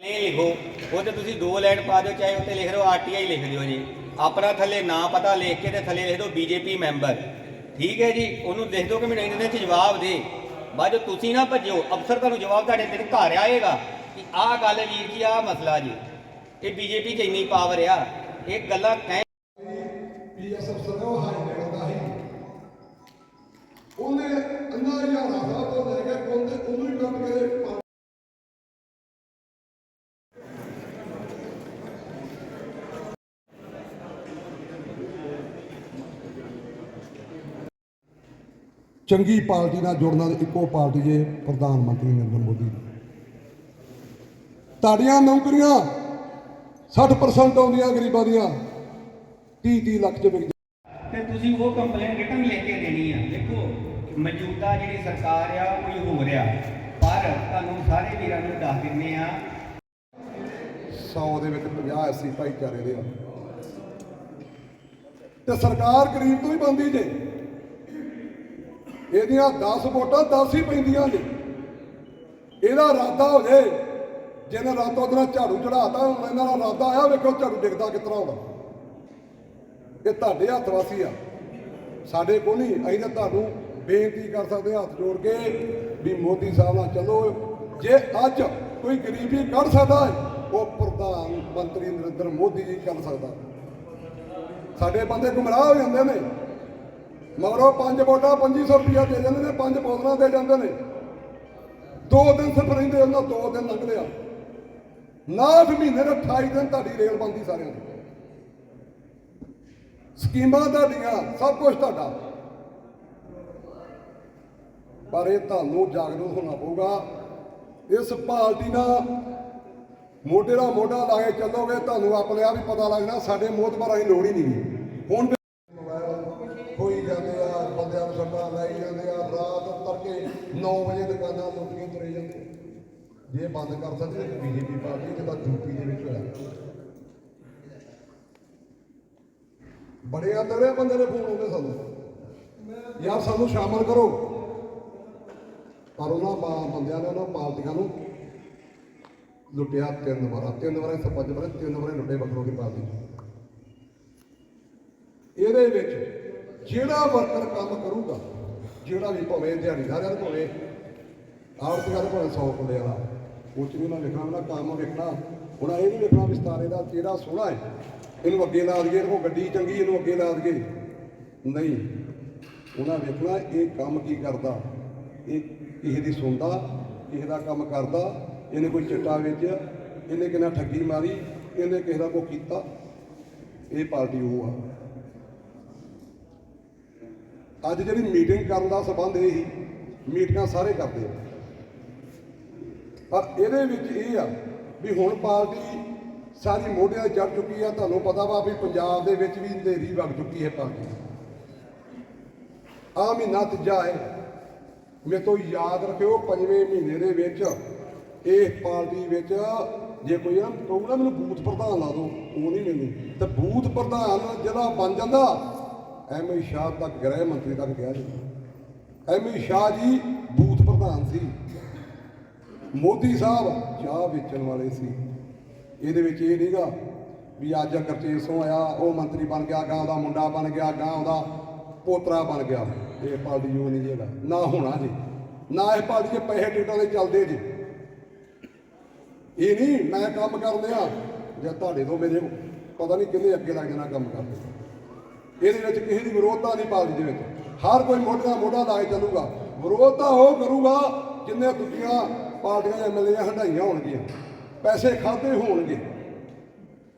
ਇਹ ਲਿਖੋ, ਉਹ ਤੇ ਤੁਸੀਂ ਦੋ ਲਾਈਨ ਪਾ ਦਿਓ, ਚਾਹੇ ਉੱਤੇ ਲਿਖ ਦਿਓ ਆਰਟੀਆਈ ਲਿਖ ਦਿਓ ਜੀ। ਆਪਣਾ ਥੱਲੇ ਨਾਂ ਪਤਾ ਲਿਖ ਕੇ ਤੇ ਥੱਲੇ ਲਿਖ ਦਿਓ ਬੀਜੇਪੀ ਮੈਂਬਰ। ਠੀਕ ਹੈ ਜੀ? ਉਹਨੂੰ ਲਿਖ ਦਿਓ ਕਿ ਮੈਨੂੰ ਇਹਨਾਂ ਵਿੱਚ ਜਵਾਬ ਦੇ। ਬਾਅਦ ਚੋਂ ਤੁਸੀਂ ਨਾ ਭੱਜੋ, ਅਫਸਰ ਤੁਹਾਨੂੰ ਜਵਾਬ ਤੁਹਾਡੇ ਤੇਰੇ ਘਰ ਆਏਗਾ ਕਿ ਆਹ ਗੱਲ ਵੀਰ ਜੀ, ਆਹ ਮਸਲਾ ਜੀ। ਇਹ ਬੀਜੇਪੀ 'ਚ ਇੰਨੀ ਪਾਵਰ ਆ। ਇਹ ਗੱਲਾਂ ਕਹਿ ਚੰਗੀ ਪਾਰਟੀ ਨਾਲ ਜੁੜਨਾ ਇੱਕੋ ਪਾਰਟੀ ਦੇ ਪ੍ਰਧਾਨ ਮੰਤਰੀ ਨਰਿੰਦਰ ਮੋਦੀ। ਤੁਹਾਡੀਆਂ ਨੌਕਰੀਆਂ 60% ਆਉਂਦੀਆਂ ਗਰੀਬਾਂ ਦੀਆਂ 30 30 ਲੱਖ ਚ ਵਿਕ ਤੇ ਤੁਸੀਂ ਉਹ ਕੰਪਲੇਨ ਰਿਟਨ ਲਿਖ ਕੇ ਦੇਣੀ ਆ। ਦੇਖੋ ਮੌਜੂਦਾ ਜਿਹੜੀ ਸਰਕਾਰ ਆ ਉਹ ਕੋਈ ਹੋ ਰਿਹਾ। ਪਰ ਤੁਹਾਨੂੰ ਸਾਰੇ ਵੀਰਾਂ ਨੂੰ ਦੱਸ ਦਿੰਦੇ ਆ। 100 ਦੇ ਵਿੱਚ 50 80 ਭਾਈਚਾਰੇ ਦੇ ਆ। ਤੇ ਸਰਕਾਰ ਗਰੀਬ ਤੋਂ ਹੀ ਬੰਦੀ ਜੇ। ਇਹਦੀਆਂ 10 ਵੋਟਾਂ 10 ਹੀ ਪੈਂਦੀਆਂ ਨੇ। ਇਹਦਾ ਇਰਾਦਾ ਹੋ ਜੇ, ਜਿਹਨੇ ਰਾਤੋਂ ਦਿਨ ਝਾੜੂ ਚੜਾਤਾ ਹੁਣ ਇਹਨਾਂ ਦਾ ਇਰਾਦਾ ਆਇਆ, ਵੇਖੋ ਝਾੜੂ ਡਿੱਗਦਾ ਕਿਸ ਤਰ੍ਹਾਂ ਹੋਣਾ। ਇਹ ਤੁਹਾਡੇ ਹੱਥ ਵਾਸੀ ਆ। ਸਾਡੇ ਕੋਲ ਨਹੀਂ, ਅਸੀਂ ਤਾਂ ਤੁਹਾਨੂੰ ਬੇਨਤੀ ਕਰ ਸਕਦੇ ਹੱਥ ਜੋੜ ਕੇ ਵੀ ਮੋਦੀ ਸਾਹਿਬ ਨਾਲ ਚਲੋ। ਜੇ ਅੱਜ ਕੋਈ ਗਰੀਬੀ ਕੱਢ ਸਕਦਾ ਹੈ, ਉਹ ਪ੍ਰਧਾਨ ਮੰਤਰੀ ਨਰਿੰਦਰ ਮੋਦੀ ਜੀ ਕਰ ਸਕਦਾ। ਸਾਡੇ ਬੰਦੇ ਗੁੰਮਰਾਹ ਹੋ ਜਾਂਦੇ ਨੇ। ਮਗਰੋਂ ਪੰਜ ਵੋਟਾਂ 2500 ਰੁਪਇਆ ਦੇ ਜਾਂਦੇ ਨੇ, ਪੰਜ ਬੋਤਲਾਂ ਦੇ ਜਾਂਦੇ ਨੇ। ਦੋ ਦਿਨ ਸਿਰਫ ਰਹਿੰਦੇ ਉਹਨਾਂ, ਦੋ ਦਿਨ ਲੰਘਦੇ ਆ ਨਾ ਫਿਰ ਮਹੀਨੇ ਦੇ 28 ਦਿਨ ਤੁਹਾਡੀ ਰੇਲ ਬੰਦੀ ਸਾਰਿਆਂ ਦੀ। ਸਕੀਮਾਂ ਤੁਹਾਡੀਆਂ, ਸਭ ਕੁਝ ਤੁਹਾਡਾ। ਪਰ ਇਹ ਤੁਹਾਨੂੰ ਜਾਗਰੂਕ ਹੋਣਾ ਪਊਗਾ। ਇਸ ਪਾਰਟੀ ਨਾਲ ਮੋਢੇ ਦਾ ਮੋਢਾ ਲਾ ਕੇ ਚੱਲੋਗੇ, ਤੁਹਾਨੂੰ ਆਪਣੇ ਆਪ ਹੀ ਪਤਾ ਲੱਗਣਾ, ਸਾਡੇ ਮੋਤਬਰ ਅਸੀਂ ਲੋੜ ਹੀ ਨਹੀਂ। ਹੁਣ ਦੁਕਾਨਾਂ ਲੁੱਟੀਆਂ ਤੁਰੇ ਜਾਂਦੇ। ਜੇ ਬੰਦ ਕਰ ਸਕਦੇ ਬੀਜੇਪੀ ਪਾਰਟੀ ਜਿਹਦਾ ਯੂਪੀ ਦੇ ਵਿੱਚ ਹੋਇਆ ਬੜੇ ਆਦਰੇ ਬੰਦੇ ਦੇ ਫੋਨ ਆਉਂਦੇ ਸਾਨੂੰ। ਯਾਰ ਸਾਨੂੰ ਸ਼ਾਮਲ ਕਰੋ। ਪਰ ਉਹਨਾਂ ਬੰਦਿਆਂ ਨੇ ਉਹਨਾਂ ਪਾਰਟੀਆਂ ਨੂੰ ਲੁੱਟਿਆ ਤਿੰਨ ਵਾਰ। ਤਿੰਨ ਵਾਰ ਸਰਪੰਚ ਬਣੇ ਤਿੰਨ ਵਾਰ ਲੁੱਟੇ ਬਖਰੋ ਦੀ ਪਾਰਟੀ ਇਹਦੇ ਵਿੱਚ ਜਿਹੜਾ ਵਰਕਰ ਕੰਮ ਕਰੂਗਾ, ਜਿਹੜਾ ਵੀ ਭਾਵੇਂ ਦਿਹਾੜੀਦਾਰ ਦਾ ਭਾਵੇਂ ਆੜਤੀਆਂ ਦਾ ਭਾਵੇਂ 100 ਕੁੰਡੇ ਵਾਲਾ। ਉਹ ਚ ਵੀ ਉਹਨਾਂ ਵੇਖਣਾ ਉਹਨਾਂ ਕੰਮ ਵੇਖਣਾ। ਉਹਨਾਂ ਇਹ ਨਹੀਂ ਵੇਖਣਾ ਵੀ ਸਤਾਰੇ ਦਾ ਚਿਹਰਾ ਸੋਹਣਾ ਹੈ। ਇਹਨੂੰ ਅੱਗੇ ਲਾ ਦਈਏ, ਇਹਨੂੰ ਗੱਡੀ ਚੰਗੀ, ਇਹਨੂੰ ਅੱਗੇ ਲਾ ਦਈਏ। ਨਹੀਂ, ਉਹਨਾਂ ਵੇਖਣਾ ਇਹ ਕੰਮ ਕੀ ਕਰਦਾ। ਇਹ ਕਿਸੇ ਦੀ ਸੁਣਦਾ, ਕਿਸੇ ਦਾ ਕੰਮ ਕਰਦਾ। ਇਹਨੇ ਕੋਈ ਚਿੱਟਾ ਵੇਚਿਆ, ਇਹਨੇ ਕਿੰਨਾ ਠੱਗੀ ਮਾਰੀ, ਇਹਨੇ ਕਿਸੇ ਦਾ ਕੋ ਕੀਤਾ। ਇਹ ਪਾਰਟੀ ਉਹ ਆ। ਅੱਜ ਜਿਹੜੀ ਮੀਟਿੰਗ ਕਰਨ ਦਾ ਸਬੰਧ ਇਹ। ਹੀ ਮੀਟਿੰਗਾਂ ਸਾਰੇ ਕਰਦੇ ਆ। ਪਰ ਇਹਦੇ ਵਿੱਚ ਇਹ ਆ ਵੀ ਹੁਣ ਪਾਰਟੀ ਸਾਰੀ ਮੋਢਿਆਂ ਤੇ ਚੜ ਚੁੱਕੀ ਆ, ਤੁਹਾਨੂੰ ਪਤਾ ਵਾ ਵੀ ਪੰਜਾਬ ਦੇ ਵਿੱਚ ਵੀ ਹਨੇਰੀ ਵਗ ਚੁੱਕੀ ਹੈ ਪਾਰਟੀ ਆ ਮਹੀਨਾ ਤੀਜਾ ਹੈ। ਮੇਰੇ ਤੋਂ ਯਾਦ ਰੱਖਿਓ, ਪੰਜਵੇਂ ਮਹੀਨੇ ਦੇ ਵਿੱਚ ਇਹ ਪਾਰਟੀ ਵਿੱਚ ਜੇ ਕੋਈ ਨਾ ਕਹੂਗਾ ਮੈਨੂੰ ਬੂਥ ਪ੍ਰਧਾਨ ਲਾ ਦਿਓ ਉਹ ਨਹੀਂ ਮੈਨੂੰ ਤੇ ਬੂਥ ਪ੍ਰਧਾਨ ਜਿਹੜਾ ਬਣ ਜਾਂਦਾ, ਐਮ ਸ਼ਾਹ ਤੱਕ, ਗ੍ਰਹਿ ਮੰਤਰੀ ਤੱਕ ਗਿਆ ਜੀ। ਐਮ ਸ਼ਾਹ ਜੀ ਬੂਥ ਪ੍ਰਧਾਨ ਸੀ। ਮੋਦੀ ਸਾਹਿਬ ਚਾਹ ਵੇਚਣ ਵਾਲੇ ਸੀ। ਇਹਦੇ ਵਿੱਚ ਇਹ ਨਹੀਂਗਾ ਵੀ ਅੱਜ ਗੁਰਤੇਜ ਸਿੰਘ ਆਇਆ, ਉਹ ਮੰਤਰੀ ਬਣ ਗਿਆ, ਗਾਂ ਉਹਦਾ ਮੁੰਡਾ ਬਣ ਗਿਆ, ਗਾਂ ਉਹਦਾ ਪੋਤਰਾ ਬਣ ਗਿਆ। ਇਹ ਪਾਰਟੀ ਜੋ ਨਹੀਂ ਜਿਹੜਾ ਨਾ ਹੋਣਾ ਜੀ। ਨਾ ਇਹ ਪਾਰਟੀ ਦੇ ਪੈਸੇ ਟਿਕਟਾਂ ਦੇ ਚੱਲਦੇ ਜੀ। ਇਹ ਨਹੀਂ, ਮੈਂ ਕੰਮ ਕਰਦੇ ਆ ਜਾਂ ਤੁਹਾਡੇ ਤੋਂ ਮੇਰੇ ਪਤਾ ਨਹੀਂ ਕਿੰਨੇ ਅੱਗੇ ਲੱਗ ਜਾਣਾ ਕੰਮ ਕਰਦੇ। ਇਹਦੇ ਵਿੱਚ ਕਿਸੇ ਦੀ ਵਿਰੋਧਤਾ ਨਹੀਂ ਪਾਰਟੀ ਦੇ ਵਿੱਚ। ਹਰ ਕੋਈ ਮੋਢਾ ਮੋਢਾ ਲਾ ਕੇ ਚੱਲੂਗਾ। ਵਿਰੋਧਤਾ ਉਹ ਕਰੂਗਾ ਜਿੰਨੇ ਦੂਜੀਆਂ ਪਾਰਟੀਆਂ ਐਮਐਲਏ ਹੰਡਾਈਆਂ ਹੋਣਗੀਆਂ ਪੈਸੇ ਖਾਦੇ ਹੋਣਗੇ।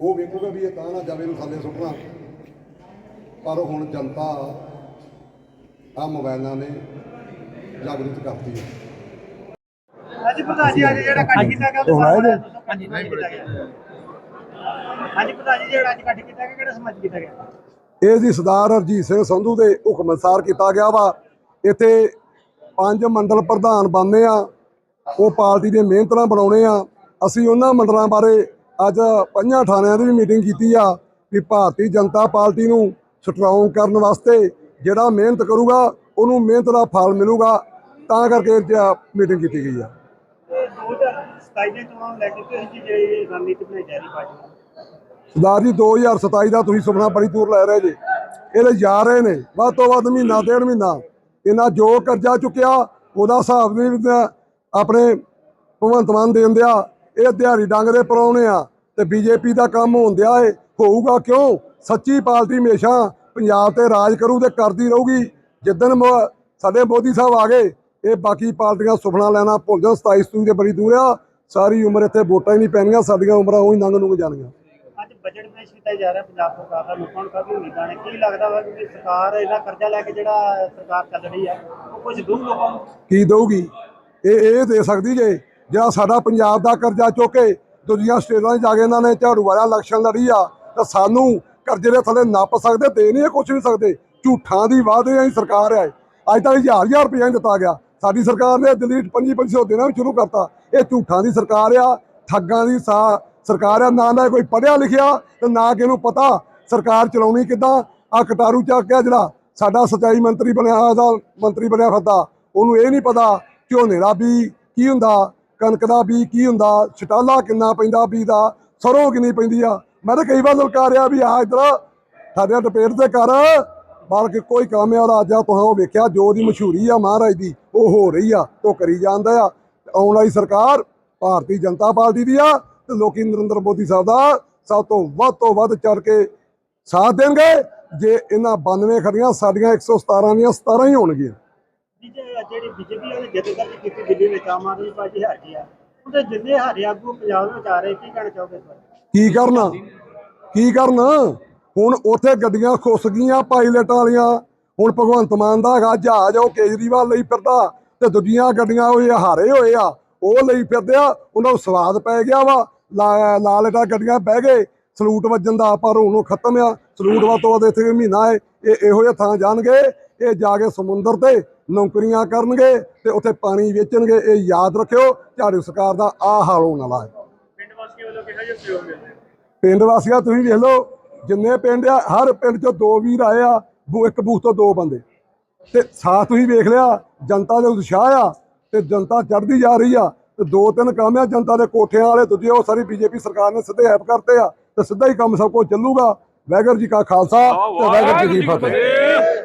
ਉਹ ਵੇਖੂਗਾ ਵੀ ਇਹ ਤਾਂ ਨਾ ਜਾਵੇ ਨੂੰ ਥੱਲੇ ਸੁੱਟਣਾ। ਪਰ ਹੁਣ ਜਨਤਾ ਆ ਮੋਬਾਈਲਾਂ ਨੇ ਜਾਗਰੂਕ ਕਰਤੀ ਹੈ। ਹਾਂਜੀ ਪ੍ਰਧਾਨ ਜੀ ਅੱਜ ਜਿਹੜਾ ਕੱਟ ਕੀਤਾ ਗਿਆ ਉਹ ਹਾਂਜੀ। ਹਾਂਜੀ ਕੀਤਾ ਗਿਆ। ਹਾਂਜੀ ਪ੍ਰਧਾਨ ਜੀ ਜਿਹੜਾ ਅੱਜ ਕੱਟ ਕੀਤਾ ਗਿਆ ਕਿਹੜੇ ਸਮਾਜ ਕੀਤਾ ਗਿਆ? ਇਹ ਜੀ ਸਰਦਾਰ ਹਰਜੀਤ ਸਿੰਘ ਸੰਧੂ ਦੇ ਹੁਕਮ ਅਨੁਸਾਰ ਕੀਤਾ ਗਿਆ ਵਾ। ਇੱਥੇ ਪੰਜ ਮੰਡਲ ਪ੍ਰਧਾਨ ਬਣਨੇ ਆ। ਉਹ ਪਾਰਟੀ ਦੇ ਮਿਹਨਤ ਨਾਲ ਬਣਾਉਣੇ ਆ। ਅਸੀਂ ਉਹਨਾਂ ਮੰਡਲਾਂ ਬਾਰੇ ਅੱਜ ਪੰਜਾਂ ਥਾਣਿਆਂ ਦੀ ਵੀ ਮੀਟਿੰਗ ਕੀਤੀ ਆ ਕਿ ਭਾਰਤੀ ਜਨਤਾ ਪਾਰਟੀ ਨੂੰ ਸਟਰੋਂਗ ਕਰਨ ਵਾਸਤੇ ਜਿਹੜਾ ਮਿਹਨਤ ਕਰੂਗਾ, ਉਹਨੂੰ ਮਿਹਨਤ ਦਾ ਫਲ ਮਿਲੂਗਾ, ਤਾਂ ਕਰਕੇ ਮੀਟਿੰਗ ਕੀਤੀ ਗਈ ਆ। ਤੇ 2017 2027 ਦੇ ਚੋਣਾਂ ਲੈ ਕੇ ਤੁਸੀਂ ਜਿਹੜੀ ਰਣਨੀਤੀ ਬਣਾਈ ਜਾ ਰਹੀ ਪਾਰਟੀ ਸਰਦਾਰ ਜੀ 2027 ਦਾ ਤੁਸੀਂ ਸੁਪਨਾ ਬੜੀ ਦੂਰ ਲੈ ਰਹੇ ਜੇ। ਇਹਦੇ ਜਾ ਰਹੇ ਨੇ, ਵੱਧ ਤੋਂ ਵੱਧ ਮਹੀਨਾ, ਡੇਢ ਮਹੀਨਾ। ਇਹਨਾਂ ਜੋ ਕਰਜ਼ਾ ਚੁੱਕਿਆ, ਉਹਦਾ ਹਿਸਾਬ ਨਹੀਂ ਆਪਣੇ ਭਗਵੰਤ ਮਾਨ ਦੇਣ ਦਿਆ ਇਹ ਦਿਹਾੜੀ ਡੰਗ ਦੇ ਪਰੌਣੇ ਆ ਤੇ ਬੀਜੇਪੀ ਦਾ ਕੰਮ ਹੁੰਦਿਆ ਏ। ਹੋਊਗਾ ਕਿਉਂ? ਸੱਚੀ ਪਾਰਟੀ ਹਮੇਸ਼ਾ ਪੰਜਾਬ ਤੇ ਰਾਜ ਕਰੂ ਤੇ ਕਰਦੀ ਰਹੂਗੀ। ਜਿੱਦਣ ਸਾਡੇ ਮੋਦੀ ਸਾਹਿਬ ਆ ਗਏ ਇਹ ਬਾਕੀ ਪਾਰਟੀਆਂ ਸੁਪਨਾ ਲੈਣਾ ਭੁੱਲ ਜਾਣ 27 ਸਤੂਈ ਦੇ ਬੜੀ ਦੂਰ ਆ। ਸਾਰੀ ਉਮਰ ਇੱਥੇ ਵੋਟਾਂ ਹੀ ਨਹੀਂ ਪੈਣੀਆਂ ਸਾਡੀਆਂ ਉਮਰਾਂ ਉਹੀ ਨੰਗ ਨੂੰ ਜਾਣਗੀਆਂ ਅੱਜ ਬਜਟ ਪੇਸ਼ ਕੀਤਾ ਜਾ ਰਿਹਾ ਪੰਜਾਬ ਸਰਕਾਰ ਦਾ ਲੋਕਾਂ ਨੂੰ ਕਾਫੀ ਉਮੀਦਾਂ ਨੇ। ਕੀ ਲੱਗਦਾ ਵਾ ਕਿ ਸਰਕਾਰ ਇਹਦਾ ਕਰਜ਼ਾ ਲੈ ਕੇ ਜਿਹੜਾ ਸਰਕਾਰ ਚੱਲ ਰਹੀ ਹੈ ਉਹ ਕੁਝ ਦੂਰ ਲੋਕਾਂ ਨੂੰ? ਕੀ ਦਊਗੀ? ਇਹ ਇਹ ਦੇ ਸਕਦੀ ਜੇ। ਜਿਹੜਾ ਸਾਡਾ ਪੰਜਾਬ ਦਾ ਕਰਜ਼ਾ ਚੁੱਕ ਕੇ ਦੂਜੀਆਂ ਸਟੇਟਾਂ 'ਚ ਜਾ ਕੇ ਇਹਨਾਂ ਨੇ ਝਾੜੂ ਵਾਲਾ ਇਲੈਕਸ਼ਨ ਲੜੀ ਆ, ਤਾਂ ਸਾਨੂੰ ਕਰਜ਼ੇ ਦੇ ਥੱਲੇ ਨੱਪ ਸਕਦੇ, ਦੇ ਨਹੀਂ ਕੁਝ ਵੀ ਸਕਦੇ। ਝੂਠਾਂ ਦੀ ਵਾਅਦੇ ਆਈ ਸਰਕਾਰ ਹੈ ਅੱਜ ਤੱਕ ਹਜ਼ਾਰ ਹਜ਼ਾਰ ਰੁਪਏ ਨਹੀਂ ਦਿੱਤਾ ਗਿਆ। ਸਾਡੀ ਸਰਕਾਰ ਨੇ ਦਿੱਲੀ 'ਚ ਪੰਜੀ ਪੰਜੀ ਸੌ ਦੇਣਾ ਵੀ ਸ਼ੁਰੂ ਕਰਤਾ। ਇਹ ਝੂਠਾਂ ਦੀ ਸਰਕਾਰ ਆ, ਠੱਗਾਂ ਦੀ ਸਾ, ਸਰਕਾਰ ਆ, ਨਾ ਨਾ ਕੋਈ ਪੜ੍ਹਿਆ ਲਿਖਿਆ ਤੇ ਨਾ ਕਿਹਨੂੰ ਪਤਾ ਸਰਕਾਰ ਚਲਾਉਣੀ ਕਿੱਦਾਂ। ਆ ਕਟਾਰੂ ਚੱਕ ਕੇ ਜਿਹੜਾ ਸਾਡਾ ਸਚਾਈ ਮੰਤਰੀ ਬਣਿਆ ਉਹਦਾ ਮੰਤਰੀ ਬਣਿਆ ਫਿਰਦਾ, ਉਹਨੂੰ ਇਹ ਨਹੀਂ ਪਤਾ ਝੋਨੇ ਦਾ ਬੀ ਕੀ ਹੁੰਦਾ? ਕਣਕ ਦਾ ਬੀ ਕੀ ਹੁੰਦਾ? ਛਟਾਲਾ ਕਿੰਨਾ ਪੈਂਦਾ ਬੀ ਦਾ? ਸਰੋਂ ਕਿੰਨੀ ਪੈਂਦੀ ਆ? ਮੈਂ ਤਾਂ ਕਈ ਵਾਰ ਲਲਕਾਰਿਆ ਵੀ ਆ ਇਧਰ ਸਾਡੇ ਡਪੇਟ ਤੇ ਕਰ ਬਾਲਕਿ ਕੋਈ ਕੰਮ ਆ ਉਹਦਾ ਅੱਜ ਆ ਤੁਹਾਂ ਉਹ ਵੇਖਿਆ, ਜੋ ਉਹਦੀ ਮਸ਼ਹੂਰੀ ਆ ਮਹਾਰਾਜ ਦੀ, ਉਹ ਹੋ ਰਹੀ ਆ, ਉਹ ਕਰੀ ਜਾਂਦਾ ਆ। ਆਉਣ ਵਾਲੀ ਸਰਕਾਰ ਭਾਰਤੀ ਜਨਤਾ ਪਾਰਟੀ ਦੀ ਆ ਤੇ ਲੋਕੀ ਨਰਿੰਦਰ ਮੋਦੀ ਸਾਹਿਬ ਦਾ ਸਭ ਤੋਂ ਵੱਧ ਤੋਂ ਵੱਧ ਚੜ ਕੇ ਸਾਥ ਦੇਣਗੇ। ਜੇ ਇਹਨਾਂ 92 ਖੜੀਆਂ ਸਾਡੀਆਂ 117 ਦੀਆਂ 17 ਹੀ ਹੋਣਗੀਆਂ। ਵੀ ਜਿਹੜੀ ਬੀਜੇਪੀ ਵਾਲੇ ਜਿੱਦ ਕੀਤੀ ਦਿੱਲੀ ਵਿੱਚ ਆਮ ਆਦਮੀ ਪਾਰਟੀ ਹਾਰੀ ਆ, ਉਹਦੇ ਜਿੰਨੇ ਹਾਰੇ ਆਗੂ ਪੰਜਾਬ ਵਿੱਚ ਆ ਰਹੇ, ਕੀ ਕਹਿਣਾ ਚਾਹੋਗੇ ਇਸ ਬਾਰੇ? ਕੀ ਕਰਨ? ਕੀ ਕਰਨ? ਹੁਣ ਉੱਥੇ ਗੱਡੀਆਂ ਖੁੱਸ ਗਈਆਂ ਪਾਇਲਟ ਵਾਲੀਆਂ। ਹੁਣ ਭਗਵੰਤ ਮਾਨ ਦਾ ਹੈਗਾ ਜਹਾਜ਼, ਉਹ ਕੇਜਰੀਵਾਲ ਲਈ ਫਿਰਦਾ ਤੇ ਦੂਜੀਆਂ ਗੱਡੀਆਂ ਉਹ ਹਾਰੇ ਹੋਏ ਆ, ਉਹ ਲਈ ਫਿਰਦੇ ਆ। ਉਹਨਾਂ ਨੂੰ ਸਵਾਦ ਪੈ ਗਿਆ ਵਾ। ਲਾ- ਲਾਲ ਗੱਡੀਆਂ ਬਹਿ ਗਏ, ਸਲੂਟ ਵੱਜਣ ਦਾ ਪਰ ਹੁਣ ਉਹ ਖਤਮ ਆ। ਸਲੂਟ ਵੱਧ ਤੋਂ ਵੱਧ ਇੱਥੇ ਮਹੀਨਾ ਹੈ, ਇਹ ਇਹੋ ਜਿਹੇ ਥਾਂ ਜਾਣਗੇ, ਇਹ ਜਾ ਕੇ ਸਮੁੰਦਰ ਤੇ ਨੌਕਰੀਆਂ ਕਰਨਗੇ ਤੇ ਉੱਥੇ ਪਾਣੀ ਵੇਚਣਗੇ ਇਹ ਯਾਦ ਰੱਖਿਓ ਝਾੜੂ ਸਰਕਾਰ ਦਾ ਆ ਹਾਲ ਹੋਣ ਵਾਲਾ ਹੈ। ਪਿੰਡ ਵਾਸੀਆਂ ਵੱਲੋਂ ਕਿਹੋ ਜਿਹਾ ਸਹਿਯੋਗ ਮਿਲ ਰਿਹਾ ਪਿੰਡ ਵਾਸੀਆ ਤੁਸੀਂ ਵੇਖ ਲਓ ਜਿੰਨੇ ਪਿੰਡ ਆ ਹਰ ਪਿੰਡ ਚੋਂ ਦੋ ਵੀਰ ਆਏ ਆ ਇੱਕ ਬੂਥ ਤੋਂ ਦੋ ਬੰਦੇ। ਤੇ ਸਾਥ ਤੁਸੀਂ ਵੇਖ ਲਿਆ ਜਨਤਾ ਦੇ ਉਤਸ਼ਾਹ ਆ ਤੇ ਜਨਤਾ ਚੜ੍ਹਦੀ ਜਾ ਰਹੀ ਆ ਤੇ ਦੋ ਤਿੰਨ ਕੰਮ ਆ ਜਨਤਾ ਦੇ ਕੋਠਿਆਂ ਵਾਲੇ ਦੂਜੇ ਉਹ ਸਾਰੀ ਬੀਜੇਪੀ ਸਰਕਾਰ ਨੇ ਸਿੱਧੇ ਹੈਪ ਕਰਤੇ ਆ ਤੇ ਸਿੱਧਾ ਹੀ ਕੰਮ ਸਭ ਕੁਝ ਚੱਲੂਗਾ। ਵਾਹਿਗੁਰੂ ਜੀ ਕਾ ਖਾਲਸਾ ਤੇ ਵਾਹਿਗੁਰੂ ਜੀ ਕੀ ਫਤਿਹ।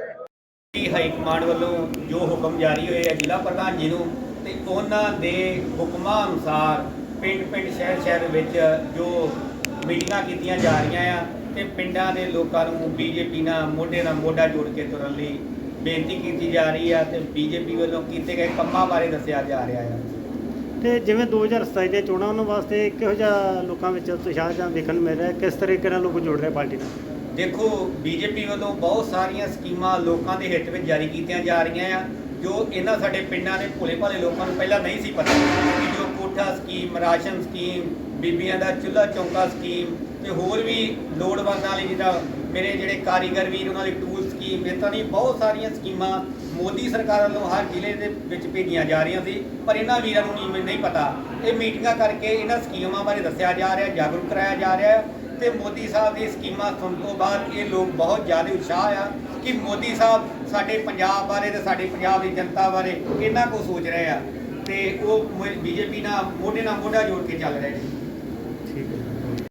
ਦੀ ਹਾਈ ਕਮਾਂਡ ਵੱਲੋਂ ਜੋ ਹੁਕਮ ਜਾਰੀ ਹੋਏ ਆ ਜ਼ਿਲ੍ਹਾ ਪ੍ਰਧਾਨ ਜੀ ਨੂੰ ਤੇ ਉਹਨਾਂ ਦੇ ਹੁਕਮਾਂ ਅਨੁਸਾਰ ਪਿੰਡ ਪਿੰਡ ਸ਼ਹਿਰ ਸ਼ਹਿਰ ਵਿੱਚ ਜੋ ਮੀਟਿੰਗਾਂ ਕੀਤੀਆਂ ਜਾ ਰਹੀਆਂ ਆ ਤੇ ਪਿੰਡਾਂ ਦੇ ਲੋਕਾਂ ਨੂੰ ਬੀਜੇਪੀ ਨਾਲ ਮੋਢੇ ਨਾਲ ਮੋਢਾ ਜੋੜ ਕੇ ਤੁਰਨ ਲਈ ਬੇਨਤੀ ਕੀਤੀ ਜਾ ਰਹੀ ਆ ਤੇ ਬੀਜੇਪੀ ਵੱਲੋਂ ਕੀਤੇ ਗਏ ਕੰਮਾਂ ਬਾਰੇ ਦੱਸਿਆ ਜਾ ਰਿਹਾ ਆ। ਤੇ ਜਿਵੇਂ 2027 ਦੇ ਚੋਣਾਂ ਉਹਨਾਂ ਵਾਸਤੇ ਕਿਹੋ ਜਿਹਾ ਲੋਕਾਂ ਵਿੱਚ ਉਤਸ਼ਾਹ ਜਾਂ ਵੇਖਣ ਨੂੰ ਮਿਲ ਰਿਹਾ? ਕਿਸ ਤਰੀਕੇ ਨਾਲ ਲੋਕ ਜੁੜ ਰਹੇ ਪਾਰਟੀ ਨਾਲ? ਦੇਖੋ, ਬੀਜੇਪੀ ਵੱਲੋਂ ਬਹੁਤ ਸਾਰੀਆਂ ਸਕੀਮਾਂ ਲੋਕਾਂ ਦੇ ਹਿੱਤ ਵਿੱਚ ਜਾਰੀ ਕੀਤੀਆਂ ਜਾ ਰਹੀਆਂ ਆ, ਜੋ ਇਹਨਾਂ ਸਾਡੇ ਪਿੰਡਾਂ ਦੇ ਭੋਲੇ ਭਾਲੇ ਲੋਕਾਂ ਨੂੰ ਪਹਿਲਾਂ ਨਹੀਂ ਸੀ ਪਤਾ ਕਿ ਜੋ ਕੋਠਾ ਸਕੀਮ, ਰਾਸ਼ਨ ਸਕੀਮ, ਬੀਬੀਆਂ ਦਾ ਚੁੱਲ੍ਹਾ ਚੌਂਕਾ ਸਕੀਮ ਤੇ ਹੋਰ ਵੀ ਲੋੜਵੰਦਾਂ ਲਈ ਜਿੱਦਾਂ ਮੇਰੇ ਜਿਹੜੇ ਕਾਰੀਗਰ ਵੀਰ, ਉਹਨਾਂ ਲਈ ਟੂਲ ਸਕੀਮ ਇਸ ਦੀ ਬਹੁਤ ਸਾਰੀਆਂ ਸਕੀਮਾਂ ਮੋਦੀ ਸਰਕਾਰ ਵੱਲੋਂ ਹਰ ਜ਼ਿਲ੍ਹੇ ਦੇ ਵਿੱਚ ਭੇਜੀਆਂ ਜਾ ਰਹੀਆਂ ਸੀ, ਪਰ ਇਹਨਾਂ ਵੀਰਾਂ ਨੂੰ ਨਹੀਂ ਨਹੀਂ ਪਤਾ। ਇਹ ਮੀਟਿੰਗਾਂ ਕਰਕੇ ਇਹਨਾਂ ਸਕੀਮਾਂ ਬਾਰੇ ਦੱਸਿਆ ਜਾ ਰਿਹਾ, ਜਾਗਰੂਕ ਕਰਾਇਆ ਜਾ ਰਿਹਾ ਤੇ ਮੋਦੀ ਸਾਹਿਬ ਦੀ ਸਕੀਮਾਂ ਸੁਣਨ ਤੋਂ ਬਾਅਦ ਇਹ ਲੋਕ ਬਹੁਤ ਜ਼ਿਆਦਾ ਉਤਸ਼ਾਹ ਆ ਕਿ ਮੋਦੀ ਸਾਹਿਬ ਸਾਡੇ ਪੰਜਾਬ ਬਾਰੇ ਤੇ ਸਾਡੇ ਪੰਜਾਬ ਦੀ ਜਨਤਾ ਬਾਰੇ ਕਿੰਨਾ ਕੁ ਸੋਚ ਰਹੇ ਆ ਤੇ ਉਹ ਬੀਜੇਪੀ ਨਾਲ ਮੋਢੇ ਨਾਲ ਮੋਢਾ ਜੋੜ ਕੇ ਚੱਲ ਰਹੇ ਨੇ।